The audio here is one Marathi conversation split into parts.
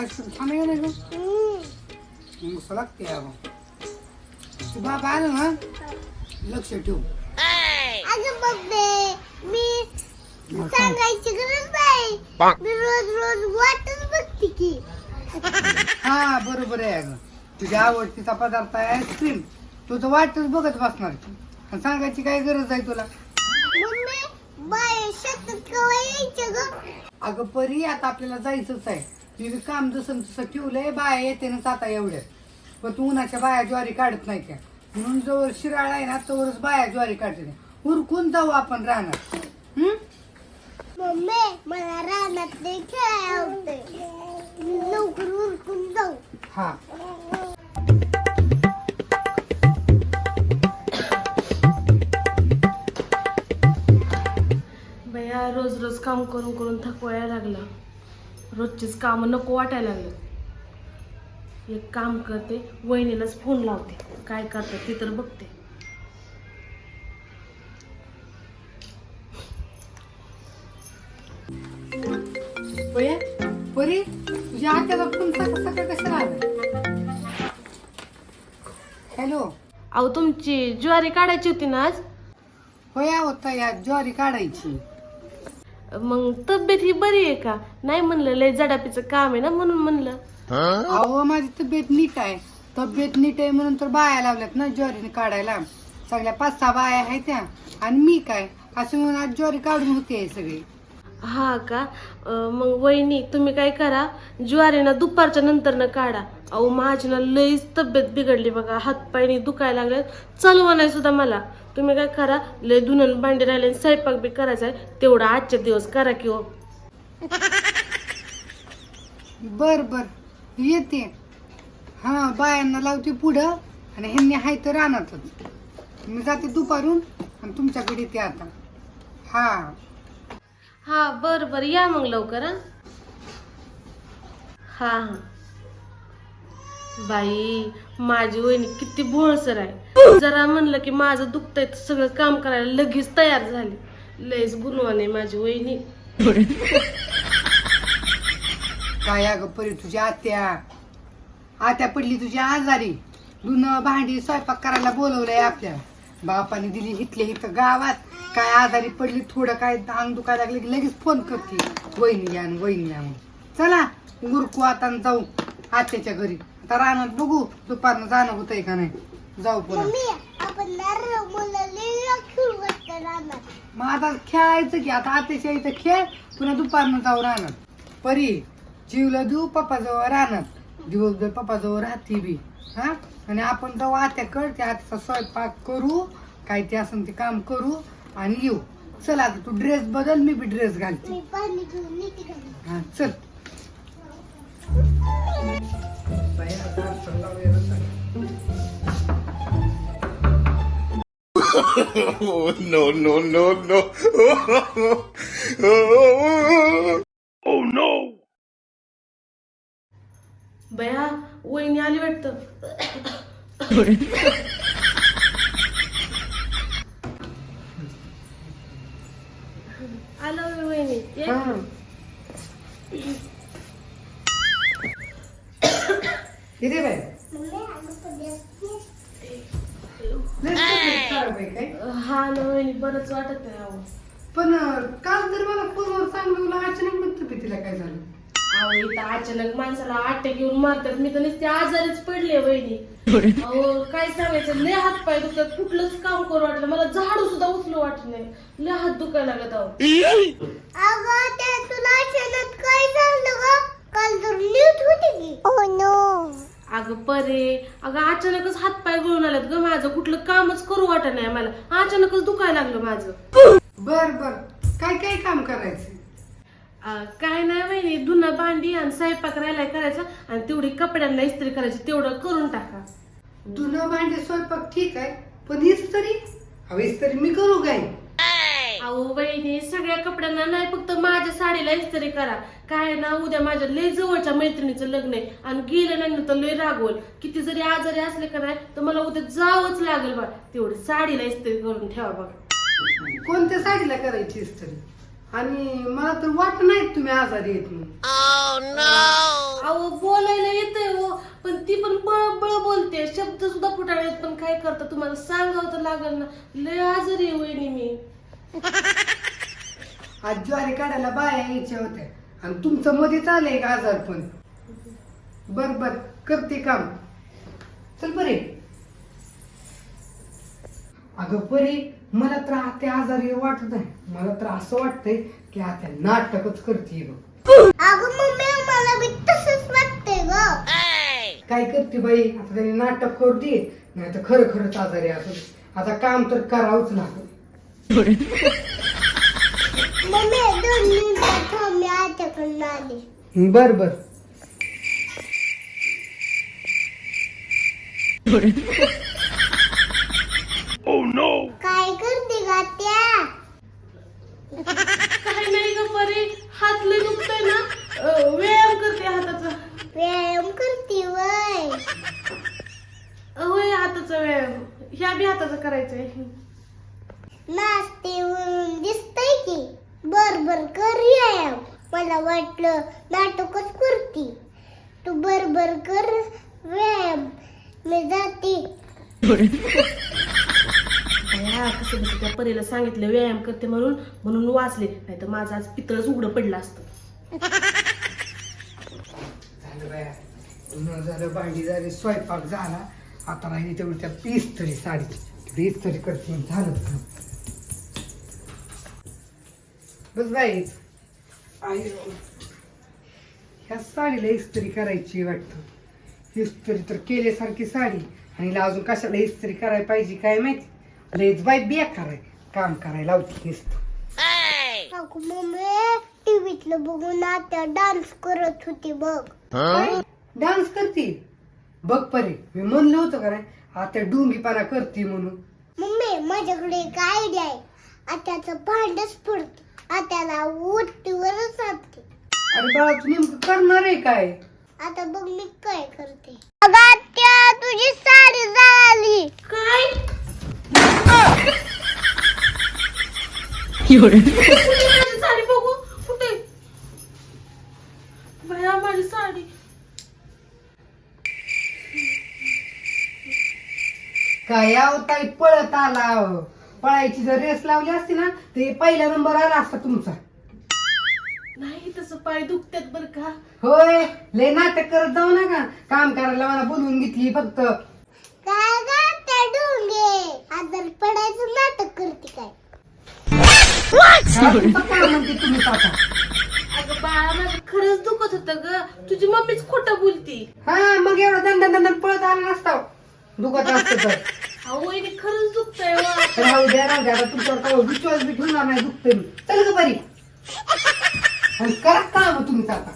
आईस्क्रीम छान आहे नाही गं मग कसं लागते अगं तू बाबा आलं ना लक्ष ठेव अगं बब्बे मी सांगायची गरज नाही मी रोज रोज वाटच बघते की हा बरोबर आहे अगं तुझ्या आवडतीचा पदार्थ आहे आईस्क्रीम तू तर वाटच बघत बसणार आणि सांगायची काय गरज आहे तुला मम्मी बाय शेतात कवा यायचं ग? अगं परी आता आपल्याला जायचंच आहे. मी बी काम जसं तसं ठेवलंय बाया येते ना आता एवढ्यात पण तू उन्हाच्या बाया ज्वारी काढत नाही त्या म्हणून जवळ शिराळा आहे ना तवरच बाया ज्वारी काढते त्या. उरकून जाऊ आपण राहणार हम्म मम्मी मला रानात नाही खेळायला आवडते. लवकर उरकून जाऊ. हा. बया रोज रोज काम करून करून थकवायला लागला. रोजचीच कामं नको वाटायला लागलं. एक काम करते वहिनीलाच फोन लावते. काय करते ते तर बघते. बया परी तुझ्या आत्याचा फोन सकाळ सकाळ कशाला आला? हॅलो? अहो तुमची ज्वारी काढायची होती ना आज? होया होता या ज्वारी काढायची. मग तब्येत ही बरी आहे का? नाही म्हणलं लय जडापीचं काम आहे ना म्हणून म्हणलं. अहो माझी तब्येत नीट आहे. तब्येत नीट आहे म्हणून तर बाया लावल्यात ना ज्वारीने काढायला. सगळ्या पाच सहा बाया आहेत त्या. आणि मी काय? असं म्हणून आज ज्वारी काढून होते सगळे. हा का? अं, मग वहिनी तुम्ही काय करा? ज्वारी ना दुपारच्या नंतर न काढा. अहो माझी ना लईच तब्येत बिघडली बघा. हातपायनी दुखायला लागले चालवा नाही सुद्धा मला. तुम्ही काय करा लय धुनन भांडी राहिले स्वयंपाक बी करायचा आहे तेवढा आजचे दिवस करा की हो. बर बर. येते. हा बायांना लावते पुढं आणि ह्यांनी हाय तर रानातच. मी जाते दुपारून आणि तुमच्याकडे येते आता. हा. हा बर बर. या मग लवकर हा. हा हा. बाई माझी वहिनी किती भोळसर आहे. जरा म्हणलं की माझं दुखतंय सगळं काम करायला लगेच तयार झाली. लयच गुणवान आहे माझी वहिनी. काय अगं परी तुझ्या आत्या? आत्या पडली तुझ्या आजारी. धुणं भांडी स्वयंपाक करायला बोलवलंय आपल्या. बापाने दिली हिथले इथं गावात. काय आजारी पडली थोडं काय अंग दुखायला लागले की लगेच फोन करते. वहिनी या आणि वहिनी या म्हणून. चला गुरकू आता आणि जाऊ. आत्याच्या घरी. आता रानात बघू दुपारनं जाणं होतंय का नाही. जाऊ पुन्हा आपण रानात. मग आता खेळायचं की आता आत्याच्या इथं खेळ पुन्हा दुपारनं जाऊ राहणार परी जीवला देऊ पप्पाजवळ राहणार दिवसभर पप्पाजवळ राहते बी. हा? आणि आपण जाऊ आत्याकड त्या हाताचा स्वयंपाक करू काय ते असेल ते काम करू आणि येऊ. चल आता तू ड्रेस बदल मी बी ड्रेस घालते. हा चल. No, no, no, no. oh, no. बया वहिनी आली वाटतं हा ना वहिनी बरंच वाटत आहे अहो पण अं, काल तर मला फोनवर सांगलं तुला अचानक म्हणतो की तिला काय झालं. अहो इथं अचानक माणसाला आटे घेऊन मारतात. मी तर नुसते आजारीच पडले वहिनी. अहो काय सांगायचं? लय हात पाय दुखतात. कुठलंच काम करू वाटलं मला. झाडू सुद्धा उचलू वाटत नाही. लय हात दुखायला लागत अहो अगं ते तुला अचानक काय झालं ग? काल तर नीट होती की. ओ नो अगं परे अगं अचानकच हात पाय गळून आल्यात ग माझं. कुठलं कामच करू वाटत नाही मला अचानकच दुखायला लागलं माझं. बर बर. काय काय काम करायचं? अं, काय नाही वहिनी धुणं भांडी आणि स्वयंपाक राहिलाय करायचा आणि तेवढी कपड्यांना इस्त्री करायची तेवढं करून टाका. धुणं भांडे स्वयंपाक ठीक आहे पण इस्त्री? हवी इस्त्री मी करू काय? अहो वहिनी सगळ्या कपड्यांना नाही फक्त माझ्या साडीला इस्त्री करा. काय ना उद्या माझ्या लय जवळच्या मैत्रिणीचं लग्न आहे आणि गेलं नाही तर लय रागवल. किती जरी आजारी असले का नाही तर मला उद्या जावंच लागेल बा. तेवढी साडीला इस्त्री करून ठेवा बघा. कोणत्या साडीला करायची इस्त्री? आणि मला तर वाटत नाही तुम्ही आजारी येत म्हणून. अहो बोलायला येतंय हो पण ती पण बळ बळ बोलते. शब्द सुद्धा फुटाळे आहेत पण काय करता? तुम्हाला सांगावं तर लागल ना. लय आजारी आहे वहिनी मी. आज ज्वारी काढायला बाया यायच्या होत्या. आणि तुमचं मध्ये चाललंय का आजार पण. बर बर करते काम. चल बरे. अगं परी मला तर आत्या आजारी वाटत आहे. मला तर असं वाटतंय की आत्या नाटकच करते बघ. अगं मम्मी मला बी तसंच वाटतंय ग. काय करते बाई? आता त्यांनी नाटक करू दे. नाही तर खरं खरंच आजारी असं आता काम तर करावंच लागतं बर बर. Oh! काय करते ग त्या काही नाही ग परी. हात लय दुखतोय ना. अं, व्यायाम करते हाताचा. व्यायाम करते वय. होय हाताचा व्यायाम. ह्या बी हाताचा करायचंय. नाचते म्हणून दिसतंय की. बर बर कर व्यायाम मला वाटलं नाटकच करती. तू बर बर कर व्यायाम. मी जाते. कसं कसं त्या परीला सांगितलं व्यायाम करते म्हणून म्हणून वाचले. नाही तर माझं आज पितळच उघडं पडलं असतं. झालं बाया. धुणं झालं भांडी झाली स्वयंपाक झाला. आता राहिली तेवढी त्या पीस तरी साडी पीस तरी करते झालं. काम. बस बाई आयो. ह्या साडीला इस्त्री करायची वाटतं. इस्त्री तर केल्यासारखी साडी. आणि अजून कशाला इस्त्री करायला पाहिजे काय माहिती? लयच बाई बेकार आहे. काम करायला लावते नुसतं मम्मी टीव्हीतलं बघून आता डान्स करत होती बघ. डान्स करते? बघ परे मी म्हणलं होतं का आता डोंगीपणा करते म्हणून. मम्मी माझ्याकडे एक आयडिया आहे. आत्याचं भांडच पडते. आत्याला ओटीवरच आणते अरे बाळा तू नेमकं करणार आहे काय? आता बघ मी काय करते. अगं आत्या तुझी साडी जळाली. काय? कुठे माझी साडी बघू? कुठे भया माझी साडी. काय ताई पळत आला. पळायची जर रेस लावली असती ना तर हे पहिला नंबर आला असता तुमचा. नाही तसं पाय दुखतात बर का? होय लय नाटक करत जाऊ नका. काम करायला मला बोलवून घेतली फक्त. काय ग आत्या डोंगे? आजार पडायचं नाटक करते काय? तुमचं काय म्हणते तुम्ही आता अगं बाळा माझं खरंच दुखत होतं ग. तुझी मम्मीच खोटं बोलती. हा मग एवढा दंड दंड पळत आला नसता. दुखत असत तर. वहिनी खरंच दुखतंय हो. राहू द्या राहू द्या. आता तुमच्यावर काय विश्वास बी ठेवणार नाही दुखते मी. चल ग बरी आणि करा काम तुम्ही आता.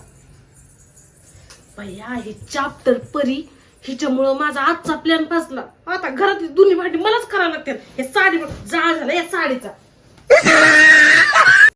बया हे चाप्टर परी हिच्यामुळं माझा आजचा प्लॅन फसला. आता घरातली दोन्ही भांडी मलाच करावं लागतात. या साडी जाळ झाला या साडीचा.